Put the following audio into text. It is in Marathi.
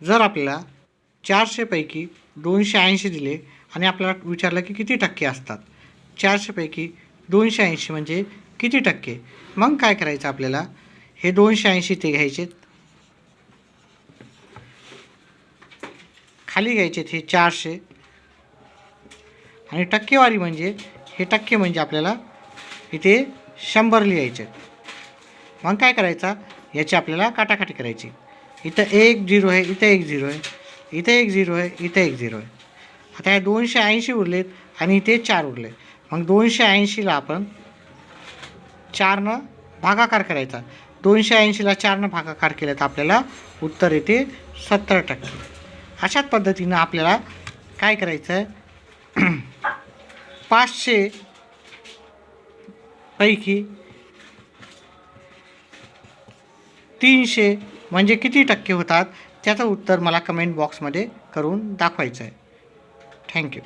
जर आपल्याला चारशेपैकी दोनशे ऐंशी दिले आणि आपल्याला विचारलं की किती टक्के असतात? चारशेपैकी दोनशे ऐंशी म्हणजे किती टक्के? मग काय करायचं आपल्याला? हे दोनशे ऐंशी ते घ्यायचे खाली घ्यायचे हे चारशे. आणि टक्केवारी म्हणजे हे टक्के म्हणजे आपल्याला इथे शंभर लिहायचे मग काय करायचा? याची आपल्याला काटाकाटी करायची. इथं एक झिरो आहे इथं एक झिरो आहे इथं एक झिरो आहे इथं एक झिरो आहे. आता हे दोनशे ऐंशी उरलेत आणि इथे चार उरले मग दोनशे ऐंशीला आपण चारनं भागाकार करायचा. दोनशे ऐंशीला चारनं भागाकार केला तर आपल्याला उत्तर येते सत्तर टक्के. अशाच पद्धतीनं आपल्याला काय करायचं आहे पाचशे पैकी तीनशे म्हणजे किती टक्के होतात? त्याचं उत्तर मला कमेंट बॉक्समध्ये करून दाखवायचं आहे थँक्यू